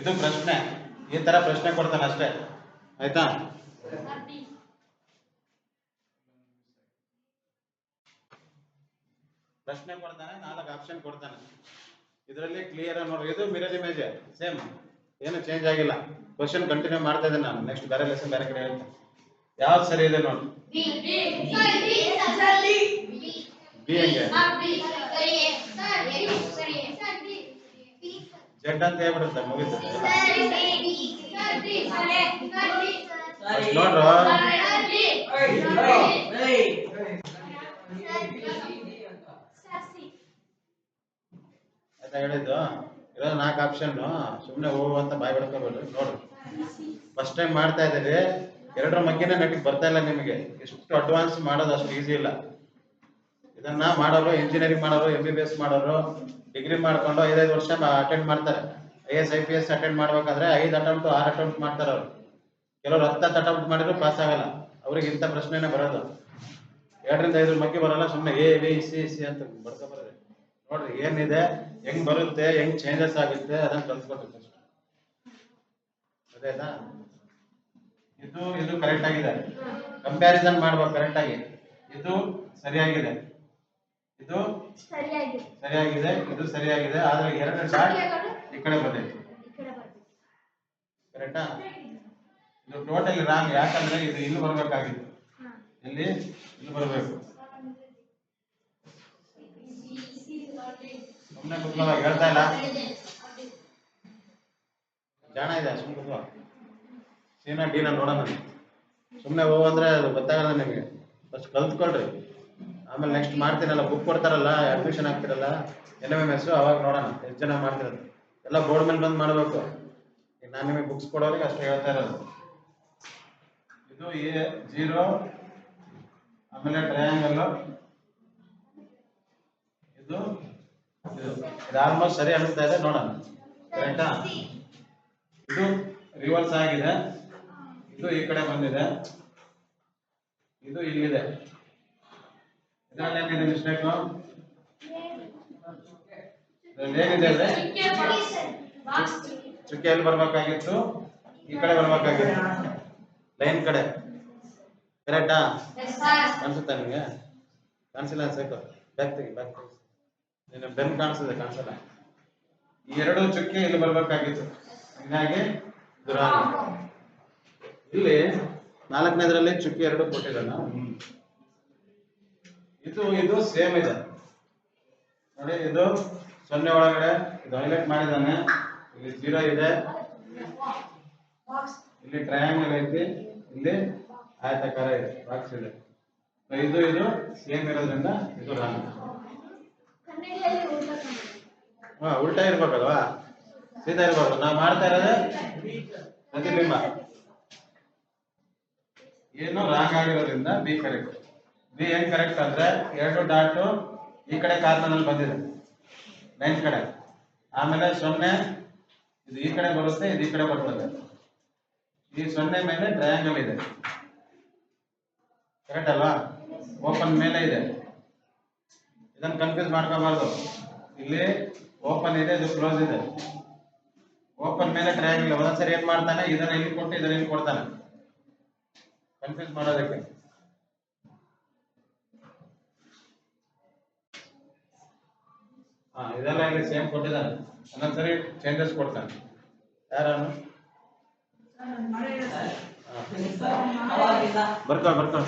ಇದು ಪ್ರಶ್ನೆ. ಈ ತರ ಪ್ರಶ್ನೆ ಕೊಡ್ತಾನೆ ಅಷ್ಟೇ. ಆಯ್ತಾ? ಪ್ರಶ್ನೆ ಕೊಡ್ತಾನೆ ನಾಲ್ಕು ಆಪ್ಷನ್ ಕೊಡ್ತಾನೆ. ಇದರಲ್ಲಿ ಕ್ಲಿಯರ್ ನೋಡಿ ಇದು ಮಿರರ್ ಇಮೇಜ್ ಸೇಮ್ ಏನು ಚೇಂಜ್ ಆಗಿಲ್ಲ. ಕ್ವಶನ್ ಕಂಟಿನ್ಯೂ ಮಾಡ್ತಾ ಇದ್ದೇನೆ ನಾನು. ನೆಕ್ಸ್ಟ್ ಬೇರೆ ಲೆಸನ್ ಬೇರೆ ಕಡೆ ಹೇಳ್ತೇನೆ. ಯಾವ್ದು ಸರಿ ಇದೆ ನೋಡಿ. ಬಿ. ಹೆಂಗೆ? ಜೆಡ್ ಅಂತ ಹೇಳ್ಬಿಡುತ್ತೆ ಮುಗಿತು ನೋಡ್ರ ಆಯ್ತಾ ಹೇಳಿದ್ದು? ಇರೋದು ನಾಲ್ಕು ಆಪ್ಷನ್ ಸುಮ್ಮನೆ ಹೋಗು ಅಂತ ಬಾಯ್ ಬಿಡ್ಕೋಬೇಡ್ರಿ. ನೋಡ್ರಿ ಫಸ್ಟ್ ಟೈಮ್ ಮಾಡ್ತಾ ಇದ್ದೀರಿ ಎರಡರ ಮಗ್ಗಿನ ನೆಟ್ಟಿಗೆ ಬರ್ತಾ ಇಲ್ಲ ನಿಮಗೆ. ಎಷ್ಟು ಅಡ್ವಾನ್ಸ್ ಮಾಡೋದು ಅಷ್ಟು ಈಸಿ ಇಲ್ಲ. ಇದನ್ನ ಮಾಡೋರು ಇಂಜಿನಿಯರಿಂಗ್ ಮಾಡೋರು ಎಂ ಬಿ ಬಿ ಎಸ್ ಮಾಡೋರು ಡಿಗ್ರಿ ಮಾಡ್ಕೊಂಡು ಐದೈದು ವರ್ಷ ಅಟೆಂಡ್ ಮಾಡ್ತಾರೆ. I S I P S attend ಮಾಡ್ಬೇಕಾದ್ರೆ ಐದು ಅಟೆಂಪ್ಟ್ ಆರು ಅಟೆಂಪ್ಟ್ ಮಾಡ್ತಾರೆ ಅವರು. ಕೆಲವರು ಹತ್ತು ಅಟೆಂಪ್ಟ್ ಮಾಡಿದ್ರು ಪಾಸ್ ಆಗಲ್ಲ. ಅವ್ರಿಗೆ ಇಂಥ ಪ್ರಶ್ನೆನೇ ಬರೋದು. ಎರಡರಿಂದ ಐದ್ರ ಮಗ್ಗಿ ಬರಲ್ಲ ಸುಮ್ಮನೆ ಎ ಬಿ ಸಿ ಸಿ ಅಂತ ಬರ್ಕೊ ಬರೋದು. ನೋಡ್ರಿ, ಏನಿದೆ, ಹೆಂಗ್ ಬರುತ್ತೆ, ಹೆಂಗ್ ಚೇಂಜಸ್ ಆಗುತ್ತೆ, ಅದನ್ನ first. ಅದೇನಾ? ಇದು ಇದು ಕರೆಕ್ಟ್ ಆಗಿದೆ. ಕಂಪ್ಯಾರಿಸನ್ ಮಾಡ್ಬೇಕು ಕರೆಕ್ಟ್ ಆಗಿ. ಇದು ಸರಿಯಾಗಿದೆ. ಇದು ಸರಿಯಾಗಿದೆ. ಇದು ಸರಿಯಾಗಿದೆ ಆದ್ರೆ ಎರಡು ಡಾಟ್ ಈ ಕಡೆ ಬಂದೈತೆ ಕರೆಕ್ಟಾ? ಇದು ಟೋಟಲಿ ರಾಂಗ್ ಯಾಕಂದ್ರೆ ಇದು ಇಲ್ಲಿ ಬರ್ಬೇಕಾಗಿತ್ತು. ಇಲ್ಲಿ ಇಲ್ಲಿ ಬರಬೇಕು. ಸುಮ್ಮನೆ ಕುತ್ಕೊಳ್ಳೋ ಹೇಳ್ತಾ ಇಲ್ಲ? ಜಾಣ ಇದೆ ಸುಮ್ಮನೆ ಸೀನಾ ಡೀನ ನೋಡೋಣ. ಸುಮ್ಮನೆ ಹೋಗಂದ್ರೆ ಅದು ಗೊತ್ತಾಗಲ್ಲ ನಿಮಗೆ. ಫಸ್ಟ್ ಕಲ್ತ್ಕೊಳ್ರಿ. ಆಮೇಲೆ ನೆಕ್ಸ್ಟ್ ಮಾಡ್ತೀನಲ್ಲ ಬುಕ್ ಕೊಡ್ತಾರಲ್ಲ ಅಡ್ಮಿಷನ್ ಆಗ್ತಿರಲ್ಲ ಎನ್ ಎಂ ಎಂ ಎಸ್ ಅವಾಗ ನೋಡೋಣ, ಎಷ್ಟು ಜನ ಮಾಡ್ತಿರೋದು. ಎಲ್ಲ ಬೋರ್ಡ್ ಮೇಲೆ ಬಂದು ಮಾಡಬೇಕು. ನಾನು ನಿಮಗೆ ಬುಕ್ಸ್ ಕೊಡೋರಿಗೆ ಅಷ್ಟೇ ಹೇಳ್ತಾ ಇರೋದು. ಇದು ಎ ಜೀರೋ ಆಮೇಲೆ ಟ್ರಯಾಂಗಲ್ ಇದು ಇದು ಆಲ್ಮೋಸ್ಟ್ ಸರಿ ಅನ್ನಿಸ್ತಾ ಇದೆ, ನೋಡೋಣ. ಕರೆಕ್ಟಾ ಇದು ರಿವರ್ಸ್ ಆಗಿದೆ. ಇದು ಈ ಕಡೆ ಬಂದಿದೆ. ಇದು ಇಲ್ಲಿದೆ. ಇದರಲ್ಲಿ ಏನಿದೆ ಮಿಸ್ಟೇಕ್ ಅಂದ್ರೆ? ಚುಕ್ಕೆ ಎಲ್ಲಿ ಬರ್ಬೇಕಾಗಿತ್ತು? ಈ ಕಡೆ ಬರ್ಬೇಕಾಗಿತ್ತು. ಲೈನ್ ಕಡೆ. ಕರೆಕ್ಟಾ ಕಾಣಿಸುತ್ತಾ ನಿಮಗೆ? ಕಾಣಿಸಿಲ್ಲ ಅನ್ಸಬೇಕು. ಬ್ಯಾಕ್ ತೆಗಿ ಬ್ಯಾಕ್ ತೆಗಿ. ನಿನ್ನ ಬೆನ್ ಕಾಣಿಸಿದೆ ಕಾಣಿಸಲ್ಲ. ಈ ಎರಡು ಚುಕ್ಕೆ ಇಲ್ಲಿ ಬರ್ಬೇಕಾಗಿತ್ತು? ಹೀಗಾಗಿ wrong. ಇಲ್ಲಿ ನಾಲ್ಕನೇದ್ರಲ್ಲಿ ಚುಕ್ಕಿ ಎರಡು ಕೊಟ್ಟಿದ್ದಾನ. ಇದು ಇದು ಸೇಮ್ ಇದೆ. ನೋಡಿ, ಇದು ಸೊನ್ನೆ ಒಳಗಡೆ, ಇದು ಹೈಲೈಟ್ ಮಾಡಿದಾನೆ ಇಲ್ಲಿ ಜೀರೋ ಇದೆ. ಇಲ್ಲಿ ಟ್ರಯಾಂಗಲ್ ಐತಿ. ಇಲ್ಲಿ ಆಯತಾಕಾರ ಇದೆ. ಬಾಕ್ಸ್ ಇದೆ. ಇದು ಇದು ಸೇಮ್ ಇರೋದ್ರಿಂದ ಇದು ರಾಂಗ್ ಹಾ, ಉಲ್ಟಾ ಇರ್ಬೇಕಲ್ವಾ? ಸೀದಾ ಇರ್ಬಾರ್ದು. ನಾವು ಮಾಡ್ತಾ ಇರೋದೇ ಪ್ರತಿಬಿಂಬ. ಏನು ರಾಂಗ್ ಆಗಿರೋದ್ರಿಂದ ಬಿ ಕರೆಕ್ಟ್ ಬಿ ಏನ್ ಕರೆಕ್ಟ್ ಅಂದ್ರೆ ಎರಡು ಡಾಟು ಈ ಕಡೆ ಕಾರ್ನರ್ ಅಲ್ಲಿ ಬಂದಿದೆ. ಲೈನ್ ಕಡೆ. ಆಮೇಲೆ ಸೊನ್ನೆ. ಇದು ಈ ಕಡೆ ಬರುತ್ತೆ, ಇದು ಈ ಕಡೆ ಬರ್ತದೆ. ಈ ಸೊನ್ನೆ ಮೇಲೆ ಟ್ರಯಾಂಗಲ್ ಇದೆ. ಕರೆಕ್ಟ್ ಅಲ್ವಾ? ಓಪನ್ ಮೇಲೆ ಇದೆ. ಇದನ್ನ ಕನ್ಫ್ಯೂಸ್ ಮಾಡ್ಕೋಬಾರ್ದು. ಇಲ್ಲಿ ಓಪನ್ ಇದೆ, ಇದು ಕ್ಲೋಸ್ ಇದೆ. ಓಪನ್ ಮೇಲೆ ಟ್ರಯಾಂಗಲ್ ಒಂದೊಂದ್ಸರಿ ಏನ್ ಮಾಡ್ತಾನೆ? ಇದನ್ನ ಇಲ್ಲಿ ಕೊಟ್ಟು, ಇದನ್ನ ಇಲ್ಲಿ ಕೊಡ್ತಾನೆ. ಕನ್ಫ್ಯೂಸ್ ಮಾಡೋದಕ್ಕೆ. ಹಾ ಇದೆಲ್ಲ ಇಲ್ಲಿ ಸೇಮ್ ಕೊಟ್ಟಿದ್ದಾನೆ. ಒಂದೊಂದ್ಸರಿ ಚೇಂಜಸ್ ಕೊಡ್ತಾನೆ. ಯಾರನ್ನು? ಬರ್ಕೊ ಬರ್ಕೊ.